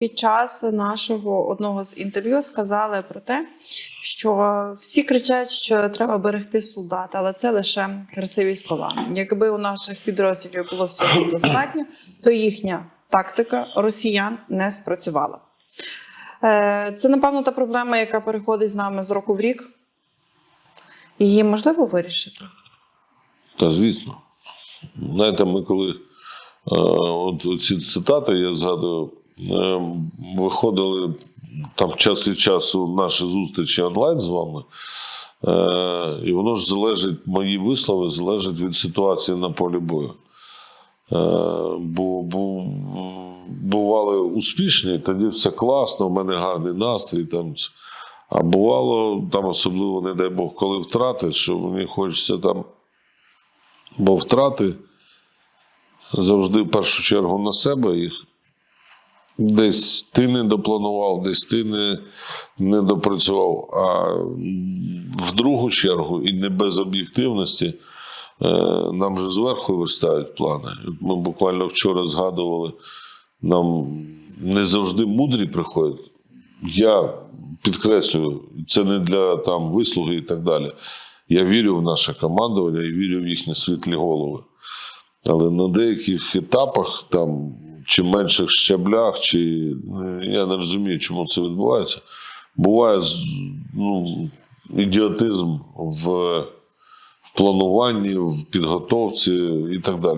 Під час нашого одного з інтерв'ю сказали про те, що всі кричать, що треба берегти солдата, але це лише красиві слова. Якби у наших підрозділів було всього достатньо, то їхня тактика росіян не спрацювала. Е, Це, напевно, та проблема, яка переходить з нами з року в рік. Її можливо вирішити. Та звісно. Знаєте, ми коли е, от ці цитати я згадую, виходили там час від часу наші зустрічі онлайн з вами. Е, і воно ж залежить, мої вислови залежать від ситуації на полі бою. Е, бо бували успішні, тоді все класно, в мене гарний настрій. Там, а бувало, там особливо, не дай Бог, коли втрати, що мені хочеться там бо втрати завжди в першу чергу на себе їх. Десь ти не допланував, десь ти не, не допрацював. А в другу чергу, і не без об'єктивності, е, нам же зверху виростають плани. Ми буквально вчора згадували, нам не завжди мудрі приходять. Я підкреслюю, це не для там вислуги і так далі. Я вірю в наше командування і вірю в їхні світлі голови. Але на деяких етапах, там, чи менших щаблях, чи е, я не розумію, чому це відбувається. Буває ну, ідіотизм в, в плануванні, в підготовці і так далі.